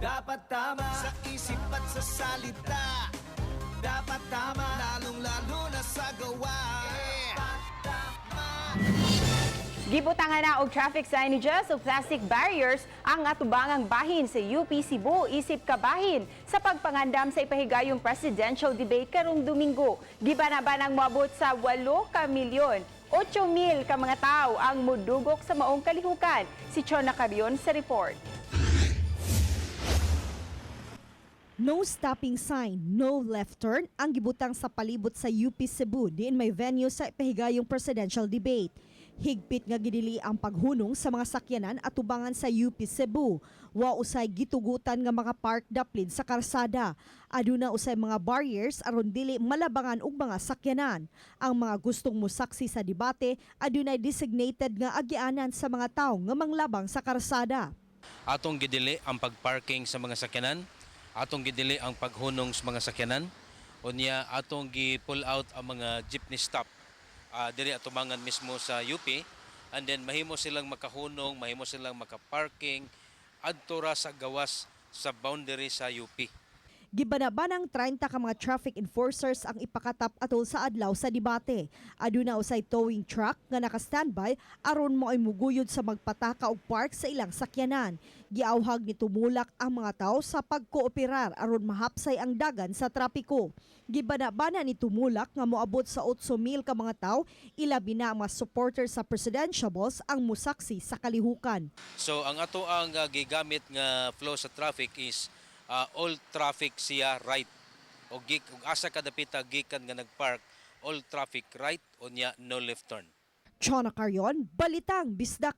Dapat tama Sa isip at sa salita Dapat tama Lalong lalo na sa gawa Dapat tama Gibutangan na og traffic signages o plastic barriers ang atubangang bahin sa UP Cebu isip kabahin sa pagpangandam sa ipahigayong presidential debate karong Domingo. Gibanabanang moabot sa 8 ka milyon 8 mil ka mga tao ang mudugok sa maong kalihukan. Si Chona Carion sa report. No stopping sign, no left turn ang gibutang sa palibot sa UP Cebu diin may venue sa ipahigayong presidential debate. Higpit nga gidili ang paghunong sa mga sakyanan at tubangan sa UP Cebu. Wa usay gitugutan nga mga park daplin sa karsada. Aduna usay mga barriers aron dili malabangan og mga sakyanan. Ang mga gustong musaksi sa debate adunay designated nga agyanan sa mga tawo nga manglabang sa karsada. atong gidili ang pagparking sa mga sakyanan, atong gidili ang paghunong sa mga sakyanan, unya atong gi-pull out ang mga jeepney stop. Uh, diri atubangan mismo sa UP and then mahimo silang makahunong, mahimo silang makaparking adto ra sa gawas sa boundary sa UP. Gibanabanang 30 ka mga traffic enforcers ang ipakatap atol sa adlaw sa debate. Aduna usay towing truck nga naka-standby aron mo ay muguyod sa magpataka og park sa ilang sakyanan. Giawhag ni tumulak ang mga tao sa pagkooperar aron mahapsay ang dagan sa trapiko. Gibanabana ni tumulak nga moabot sa 8,000 ka mga tao, ilabi na ang mga supporters sa presidentiables ang musaksi sa kalihukan. So ang ato ang uh, gigamit nga flow sa traffic is uh, all traffic siya right. O gik ug asa ka dapita gikan nga nagpark all traffic right unya no left turn. Chona Carrion, Balitang Bisdak